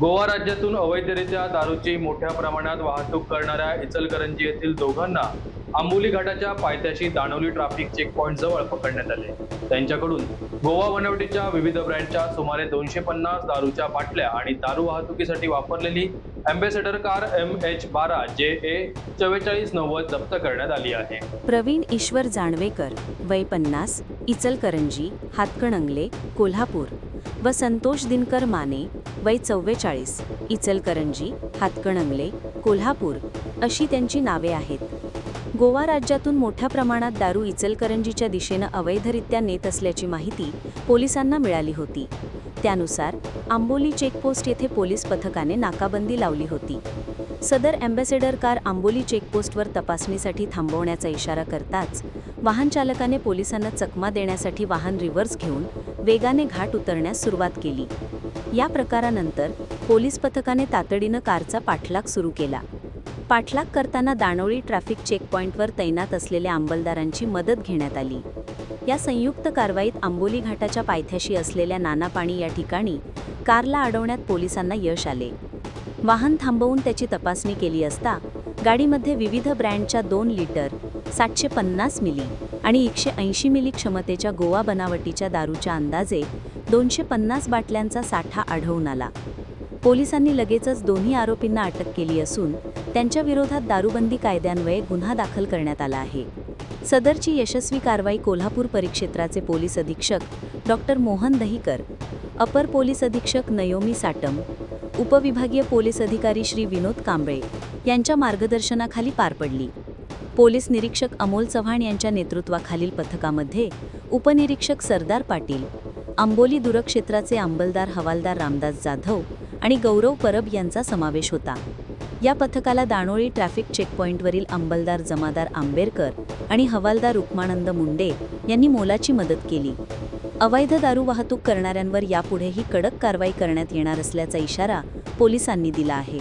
गोवा राज्यातून अवैधरित्या दारूची मोठ्या प्रमाणात वाहतूक करणाऱ्या इचलकरंजी येथील दोघांना आंबोली घाटाच्या पायथ्याशी दाणवली ट्राफिक चेक पॉईंट जवळ पकडण्यात आले. त्यांच्याकडून गोवा वनवटीच्या विविध ब्रँडच्या सुमारे दोनशे पन्नास दारूच्या बाटल्या आणि दारू वाहतुकीसाठी वापरलेली अँबेसेडर कार एम एच बारा जे ए चव्वेचाळीस नव्वद जप्त करण्यात आली आहे. प्रवीण ईश्वर जाणवेकर वय पन्नास इचलकरंजी हातकणंगले कोल्हापूर व संतोष दिनकर माने वय चव्वेचाळीस इचलकरंजी हातकणंगले कोल्हापूर अशी त्यांची नावे आहेत. गोवा राज्यातून मोठ्या प्रमाणात दारू इचलकरंजीच्या दिशेनं अवैधरित्या नेत असल्याची माहिती पोलिसांना मिळाली होती. त्यानुसार आंबोली चेकपोस्ट येथे पोलीस पथकाने नाकाबंदी लावली होती. सदर अँबॅसेडर कार आंबोली चेकपोस्टवर तपासणीसाठी थांबवण्याचा इशारा करताच वाहनचालकाने पोलिसांना चकमा देण्यासाठी वाहन रिव्हर्स घेऊन वेगाने घाट उतरण्यास सुरुवात केली. या प्रकारानंतर पोलीस पथकाने तातडीनं कारचा पाठलाग सुरू केला. पाठलाग करताना दाणोळी ट्रॅफिक चेकपॉईंटवर तैनात असलेल्या अंमलदारांची मदत घेण्यात आली. या संयुक्त कारवाईत आंबोली घाटाच्या पायथ्याशी असलेल्या नानापाणी या ठिकाणी कारला अडवण्यात पोलिसांना यश आले. वाहन थांबवून त्याची तपासणी केली असता गाडीमध्ये विविध ब्रँडच्या दोन लिटर सातशे पन्नास मिली आणि एकशे ऐंशी मिली क्षमतेच्या गोवा बनावटीच्या दारूच्या अंदाजे दोनशे पन्नास बाटल्यांचा साठा आढळून आला. पोलिसांनी लगेचच दोन्ही आरोपींना अटक केली असून त्यांच्या विरोधात दारूबंदी कायद्यान्वये गुन्हा दाखल करण्यात आला आहे. सदरची यशस्वी कारवाई कोल्हापूर परिक्षेत्राचे पोलीस अधीक्षक डॉक्टर मोहन दहीकर अपर पोलीस अधीक्षक नयोमी साटम उपविभागीय पोलीस अधिकारी श्री विनोद कांबळे यांच्या मार्गदर्शनाखाली पार पडली. पोलीस निरीक्षक अमोल चव्हाण यांच्या नेतृत्वाखालील पथकामध्ये उपनिरीक्षक सरदार पाटील आंबोली दूरक्षेत्राचे अंमलदार हवालदार रामदास जाधव आणि गौरव परब यांचा समावेश होता. या पथकाला दाणोळी ट्रॅफिक चेकपॉईंटवरील अंमलदार जमादार आंबेरकर आणि हवालदार रुक्मानंद मुंडे यांनी मोलाची मदत केली. अवैध दारू वाहतूक करणाऱ्यांवर यापुढेही कडक कारवाई करण्यात येणार असल्याचा इशारा पोलिसांनी दिला आहे.